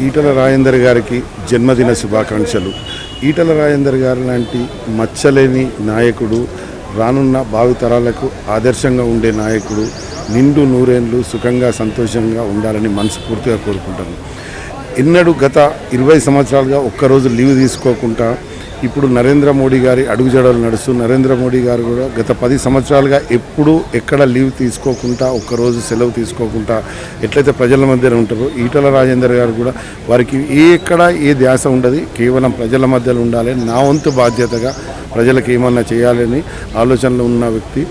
ఈటల రాజేందర్ గారికి జన్మదిన శుభాకాంక్షలు. ఈటల రాజేందర్ గారు లాంటి మచ్చలేని నాయకుడు రానున్న భావితరాలకు ఆదర్శంగా ఉండే నాయకుడు నిండు నూరేళ్ళు సుఖంగా సంతోషంగా ఉండాలని మనస్ఫూర్తిగా కోరుకుంటాను. ఎన్నడూ గత ఇరవై సంవత్సరాలుగా ఒక్కరోజు లీవ్ తీసుకోకుండా ఇప్పుడు నరేంద్ర మోడీ గారి అడుగుజాడలు నడుస్తూ నరేంద్ర మోడీ గారు కూడా గత పది సంవత్సరాలుగా ఎప్పుడూ ఎక్కడ లీవ్ తీసుకోకుండా ఒక్కరోజు సెలవు తీసుకోకుండా ఎట్లయితే ప్రజల మధ్యన ఉంటారో ఈటల రాజేందర్ గారు కూడా వారికి ఏ ఎక్కడ ఏ ధ్యాస ఉండదు కేవలం ప్రజల మధ్యలో ఉండాలి నా వంతు బాధ్యతగా ప్రజలకు ఏమన్నా చేయాలని ఆలోచనలో ఉన్న వ్యక్తి.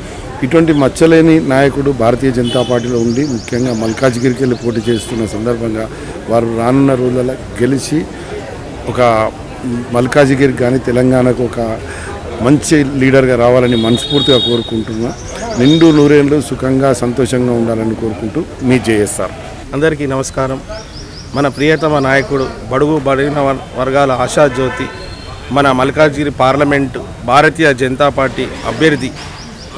ఇటువంటి మచ్చలేని నాయకుడు భారతీయ జనతా పార్టీలో ఉండి ముఖ్యంగా మల్కాజ్గిరికి వెళ్ళి పోటీ చేస్తున్న సందర్భంగా వారు రానున్న రోజులలో గెలిచి ఒక మల్కాజిగిరి కానీ తెలంగాణకు ఒక మంచి లీడర్గా రావాలని మనస్ఫూర్తిగా కోరుకుంటున్నా. నిండు నూరేళ్ళు సుఖంగా సంతోషంగా ఉండాలని కోరుకుంటూ మీ జేఎస్ఆర్. అందరికీ నమస్కారం. మన ప్రియతమ నాయకుడు బడుగు బడిన వర్గాల ఆశాజ్యోతి మన మల్కాజ్గిరి పార్లమెంటు భారతీయ జనతా పార్టీ అభ్యర్థి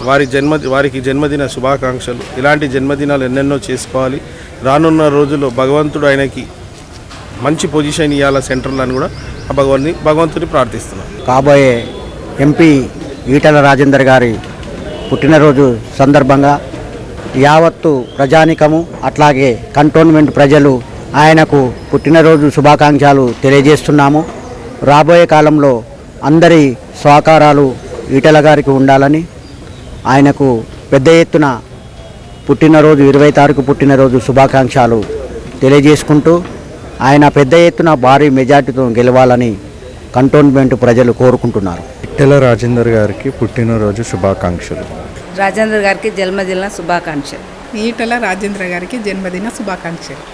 వారి జన్మ వారికి జన్మదిన శుభాకాంక్షలు. ఇలాంటి జన్మదినాలు ఎన్నెన్నో చేసుకోవాలి. రానున్న రోజుల్లో భగవంతుడు ఆయనకి మంచి పొజిషన్ ఇవ్వాల సెంటర్లో అని కూడా ఆ భగవాన్ని భగవంతుని ప్రార్థిస్తున్నాం. కాబోయే ఎంపీ ఈటల రాజేందర్ గారి పుట్టినరోజు సందర్భంగా యావత్తు ప్రజానికము అట్లాగే కంటోన్మెంట్ ప్రజలు ఆయనకు పుట్టినరోజు శుభాకాంక్షలు తెలియజేస్తున్నాము. రాబోయే కాలంలో అందరి సహకారాలు ఈటల గారికి ఉండాలని ఆయనకు పెద్ద ఎత్తున పుట్టినరోజు ఇరవై తారీఖు పుట్టినరోజు శుభాకాంక్షలు తెలియజేసుకుంటూ ఆయన పెద్ద ఎత్తున భారీ మెజార్టీతో గెలవాలని కంటోన్మెంట్ ప్రజలు కోరుకుంటున్నారు. ఇట్టెల రాజేందర్ గారికి పుట్టినరోజు శుభాకాంక్షలు. రాజేంద్ర గారికి జన్మదిన శుభాకాంక్షలు. ఈటల రాజేంద్ర గారికి జన్మదిన శుభాకాంక్షలు.